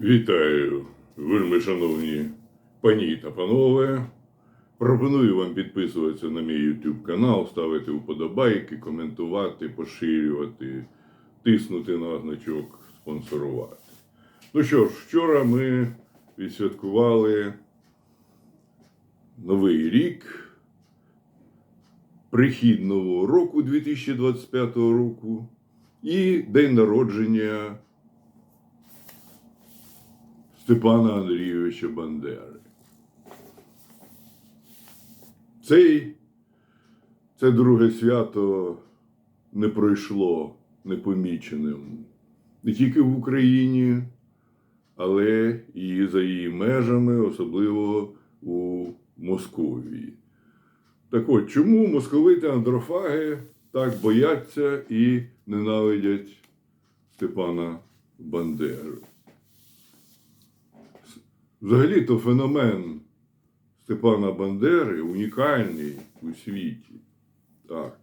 Вітаю, вельми шановні пані та панове. Пропоную вам підписуватися на мій YouTube канал, ставити вподобайки, коментувати, поширювати, тиснути на значок спонсорувати. Ну що ж, вчора ми відсвяткували Новий рік, прихід нового року 2025 року і день народження Степана Андрійовича Бандери. Цей, це друге свято не пройшло непоміченим не тільки в Україні, але і за її межами, особливо у Московії. Так от, чому московити андрофаги так бояться і ненавидять Степана Бандеру? Взагалі-то феномен Степана Бандери унікальний у світі. Так.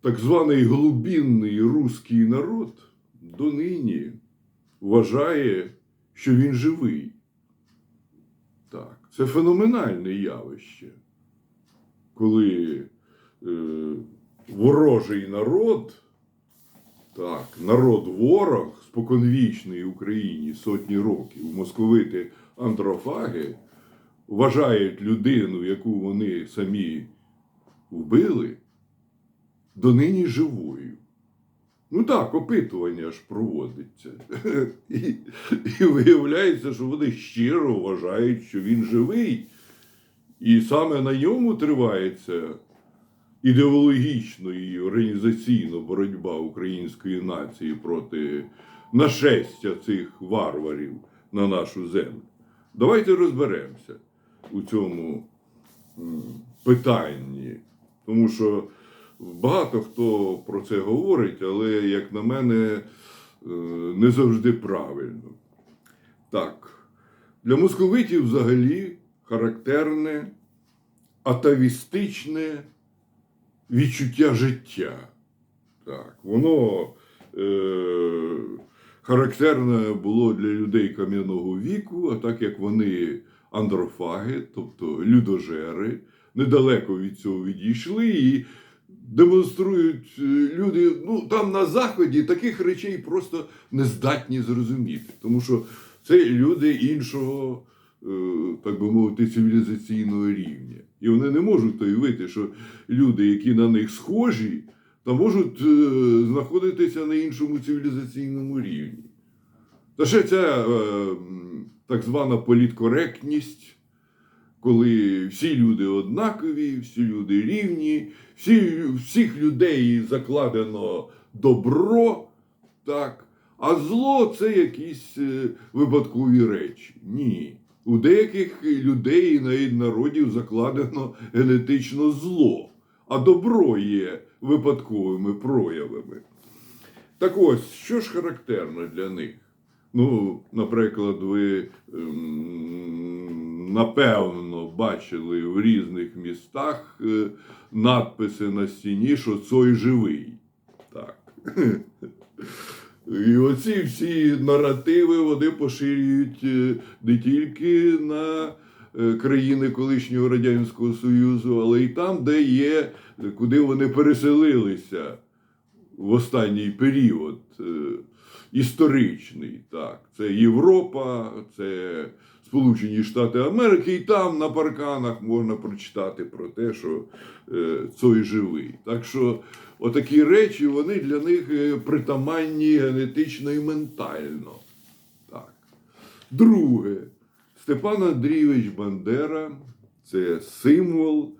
Так званий глубинний руський народ донині вважає, що він живий. Так, це феноменальне явище, коли е, ворожий народ так, народ ворог споконвічний Україні сотні років, московити антрофаги вважають людину, яку вони самі вбили, донині живою. Ну так, опитування ж проводиться. І, і виявляється, що вони щиро вважають, що він живий. І саме на ньому тривається ідеологічно і організаційно боротьба української нації проти нашестя цих варварів на нашу землю. Давайте розберемося у цьому питанні, тому що багато хто про це говорить, але, як на мене, е, не завжди правильно. Так, для московитів взагалі характерне атавістичне відчуття життя. Так, воно е, характерне було для людей кам'яного віку, а так як вони андрофаги, тобто людожери, недалеко від цього відійшли і демонструють е, люди. Ну, там на Заході таких речей просто не здатні зрозуміти. Тому що це люди іншого, так би мовити, цивілізаційного рівня. І вони не можуть уявити, що люди, які на них схожі, та можуть е, знаходитися на іншому цивілізаційному рівні. Та ще ця е, так звана політкоректність, коли всі люди однакові, всі люди рівні, всі, всіх людей закладено добро, так, а зло це якісь е, випадкові речі. Ні. У деяких людей і народів закладено генетично зло, а добро є випадковими проявами. Так ось, що ж характерно для них? Ну, наприклад, ви ем, напевно бачили в різних містах е, надписи на стіні, що цой живий. Так. І оці всі наративи вони поширюють е, не тільки на е, країни колишнього Радянського Союзу, але й там, де є, куди вони переселилися в останній період е, історичний. Так. Це Європа, це Сполучені Штати Америки, і там на парканах можна прочитати про те, що е, цой живий. Так що отакі речі вони для них е, притаманні генетично і ментально. Так. Друге, Степан Андрійович Бандера це символ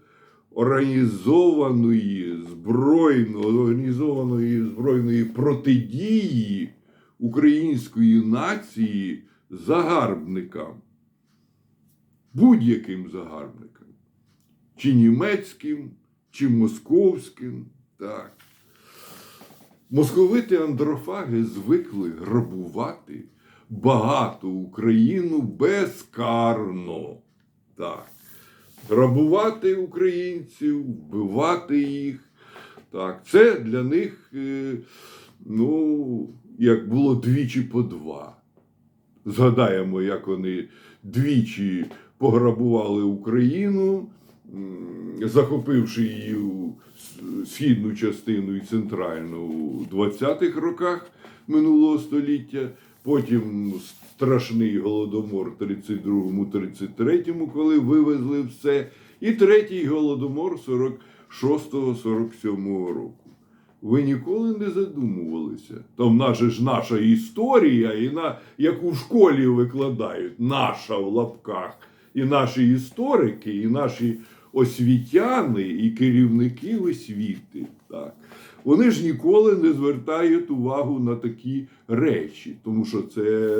організованої збройної, організованої збройної протидії української нації загарбникам, будь-яким загарбникам, чи німецьким, чи московським. Так. Московити андрофаги звикли грабувати багату Україну безкарно. Так. Грабувати українців, вбивати їх. Так. Це для них е, ну, як було двічі по два. Згадаємо, як вони двічі пограбували Україну, захопивши її східну частину і центральну у 20-х роках минулого століття. Потім страшний голодомор в 32-33, коли вивезли все. І третій голодомор 46-47 року. Ви ніколи не задумувалися. Там наша ж наша історія, і на, яку в школі викладають, наша в лапках. І наші історики, і наші освітяни, і керівники освіти. Так. Вони ж ніколи не звертають увагу на такі речі, тому що це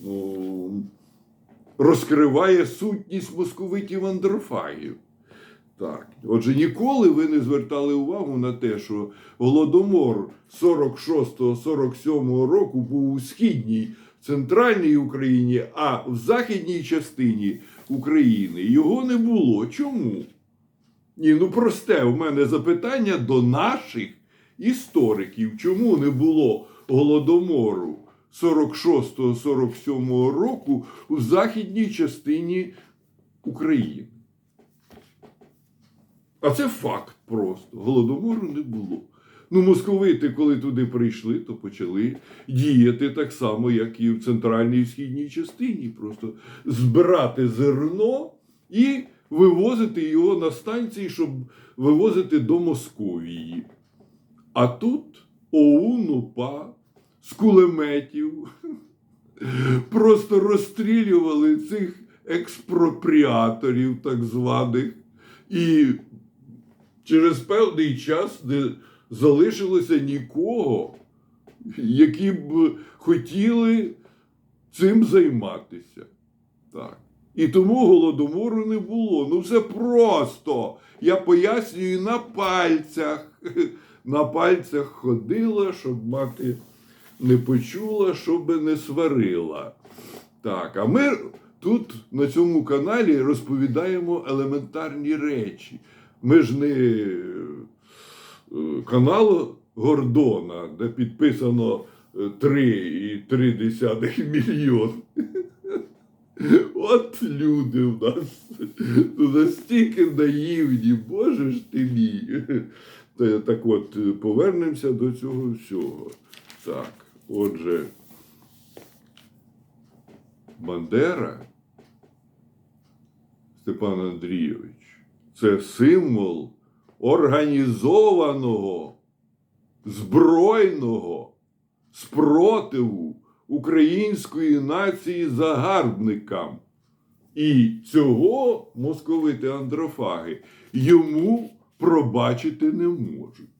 ну, розкриває сутність московитів андрофагів. Так. Отже, ніколи ви не звертали увагу на те, що голодомор 46-47 року був у східній центральній Україні, а в західній частині України його не було. Чому? Ні, ну просте у мене запитання до наших істориків. Чому не було голодомору 46-47 року у західній частині України? А це факт просто. Голодомору не було. Ну, московити, коли туди прийшли, то почали діяти так само, як і в центральній і східній частині. Просто збирати зерно і вивозити його на станції, щоб вивозити до Московії. А тут ОУН, УПА з кулеметів просто розстрілювали цих експропріаторів, так званих. І через певний час залишилося нікого, які б хотіли цим займатися. Так. І тому голодомору не було. Ну все просто. Я пояснюю на пальцях. На пальцях ходила, щоб мати не почула, щоб не сварила. Так, а ми тут на цьому каналі розповідаємо елементарні речі. Ми ж не канал Гордона, де підписано е, 3,3 мільйон. От люди в нас ну, настільки наївні, боже ж ти мій. Так от, е, повернемося до цього всього. Так, отже, Бандера Степан Андрійович це символ організованого, збройного спротиву української нації загарбникам. І цього московити андрофаги йому пробачити не можуть.